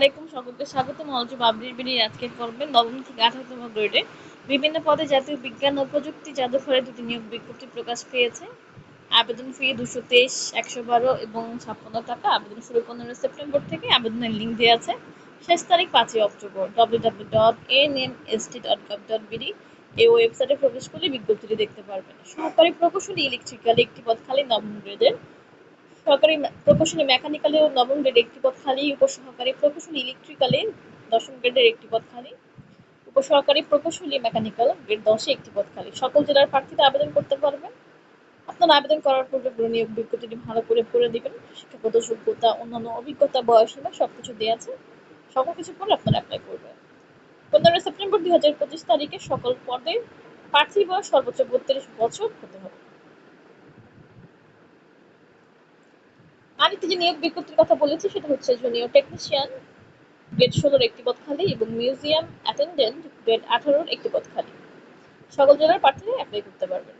আলাইকুম, সকলকে স্বাগতম। অলজু বাবরির বিড়ির আজকের পর্বে নবম থেকে আঠারোতম গ্রেডে বিভিন্ন পদে জাতীয় বিজ্ঞান ও প্রযুক্তি জাদুঘরে দুটি নিয়োগ বিজ্ঞপ্তি প্রকাশ পেয়েছে। আবেদন ফি দুশো তেইশ, একশো বারো এবং ছাপ্পান্ন টাকা। আবেদন শুরু পনেরো সেপ্টেম্বর থেকে আবেদনের লিঙ্ক দেওয়া আছে। শেষ তারিখ পাঁচই October. W W dot N M S T dot gov dot BD এই ওয়েবসাইটে প্রবেশ করলে বিজ্ঞপ্তিটি দেখতে পারবেন। সহকারী প্রকৌশলী ইলেকট্রিক্যাল একটি পদ খালি নবম গ্রেডের। সহকারী প্রকৌশলী মেকানিক্যালে ও নবম গ্রেডে একটি পদ খালি, উপসহকারী প্রকৌশলী ইলেকট্রিক্যালে দশম গ্রেডের একটি পদ খালি, উপসহকারী প্রকৌশলী মেকানিক্যাল গ্রেড দশে একটি পদ খালি। সকল জেলার প্রার্থীরা আবেদন করতে পারবেন। আপনারা আবেদন করার পূর্বে পুরো নিয়োগ বিজ্ঞপ্তিটি ভালো করে পড়ে দেবেন। শিক্ষাগত যোগ্যতা, অন্যান্য অভিজ্ঞতা বয়সীমা সবকিছু দেওয়া আছে। সকল কিছু পরে আপনারা অ্যাপ্লাই করবেন। পনেরো সেপ্টেম্বর দুই পঁচিশ তারিখে সকল পদে প্রার্থী বয়স সর্বোচ্চ বত্রিশ বছর হতে হবে। আরেকটি যে নিয়োগ বিজ্ঞপ্তির কথা বলেছি, সেটা হচ্ছে জুনিয়র টেকনিশিয়ান গ্রেড ষোলোর একটি পদ খালি এবং মিউজিয়াম অ্যাটেন্ডেন্ট গ্রেড আঠারোর একটি পদ খালি। সকল জেলার প্রার্থীরা অ্যাপ্লাই করতে পারবেন।